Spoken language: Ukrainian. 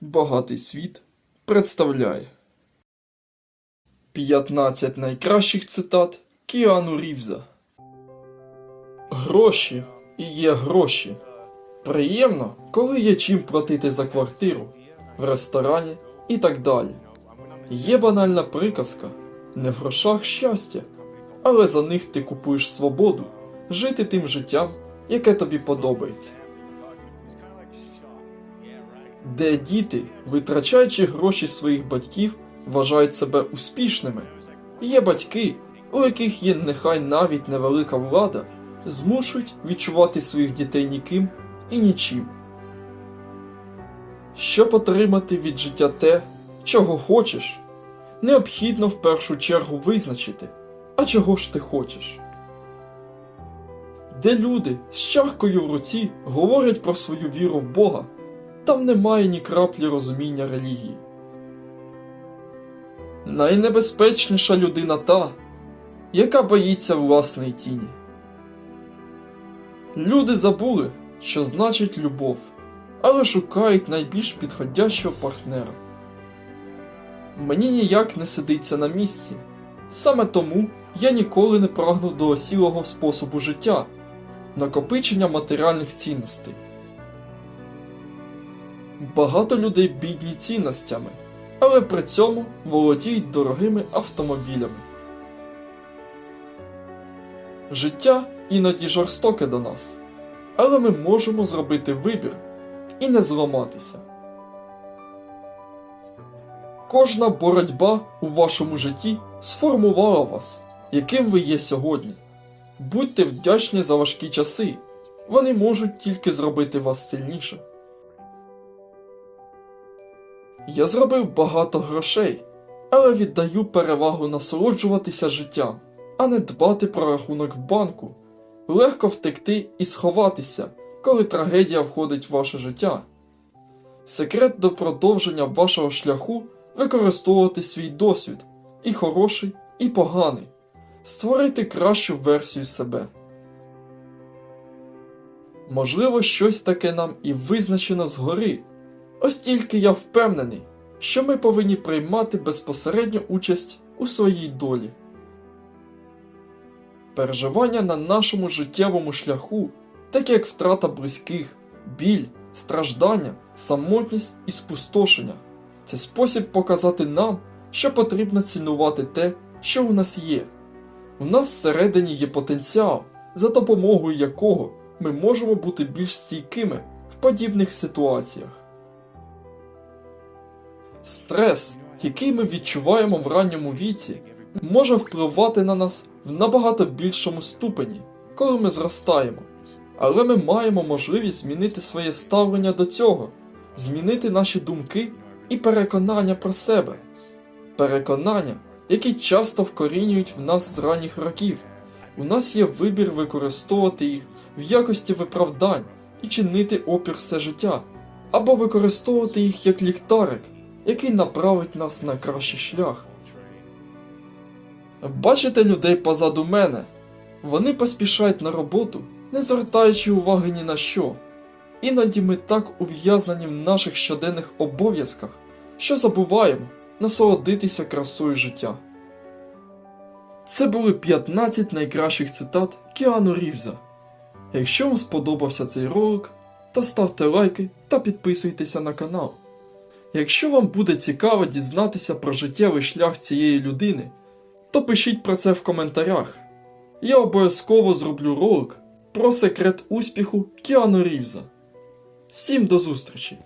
Багатий світ представляє 15 найкращих цитат Кіану Рівза. Гроші і є гроші. Приємно, коли є чим платити за квартиру, в ресторані і так далі. Є банальна приказка не в грошах щастя, але за них ти купуєш свободу жити тим життям, яке тобі подобається. Де діти, витрачаючи гроші своїх батьків, вважають себе успішними. Є батьки, у яких є нехай навіть невелика влада, змушують відчувати своїх дітей ніким і нічим. Щоб отримати від життя те, чого хочеш, необхідно в першу чергу визначити, а чого ж ти хочеш. Де люди з чаркою в руці говорять про свою віру в Бога, там немає ні краплі розуміння релігії. Найнебезпечніша людина та, яка боїться власної тіні. Люди забули, що значить любов, але шукають найбільш підходящого партнера. Мені ніяк не сидиться на місці. Саме тому я ніколи не прагну до осілого способу життя, накопичення матеріальних цінностей. Багато людей бідні цінностями, але при цьому володіють дорогими автомобілями. Життя іноді жорстоке до нас, але ми можемо зробити вибір і не зламатися. Кожна боротьба у вашому житті сформувала вас, яким ви є сьогодні. Будьте вдячні за важкі часи, вони можуть тільки зробити вас сильніше. Я зробив багато грошей, але віддаю перевагу насолоджуватися життям, а не дбати про рахунок в банку, легко втекти і сховатися, коли трагедія входить в ваше життя. Секрет до продовження вашого шляху використовувати свій досвід, і хороший, і поганий, створити кращу версію себе. Можливо, щось таке нам і визначено згори. Ось тільки я впевнений, що ми повинні приймати безпосередню участь у своїй долі. Переживання на нашому життєвому шляху, такі як втрата близьких, біль, страждання, самотність і спустошення, це спосіб показати нам, що потрібно цінувати те, що у нас є. У нас всередині є потенціал, за допомогою якого ми можемо бути більш стійкими в подібних ситуаціях. Стрес, який ми відчуваємо в ранньому віці, може впливати на нас в набагато більшому ступені, коли ми зростаємо. Але ми маємо можливість змінити своє ставлення до цього, змінити наші думки і переконання про себе. Переконання, які часто вкорінюють в нас з ранніх років. У нас є вибір використовувати їх в якості виправдань і чинити опір все життя, або використовувати їх як ліхтарик, який направить нас на кращий шлях. Бачите людей позаду мене? Вони поспішають на роботу, не звертаючи уваги ні на що. Іноді ми так ув'язнені в наших щоденних обов'язках, що забуваємо насолодитися красою життя. Це були 15 найкращих цитат Кіану Рівза. Якщо вам сподобався цей ролик, то ставте лайки та підписуйтеся на канал. Якщо вам буде цікаво дізнатися про життєвий шлях цієї людини, то пишіть про це в коментарях. Я обов'язково зроблю ролик про секрет успіху Кіану Рівза. Всім до зустрічі!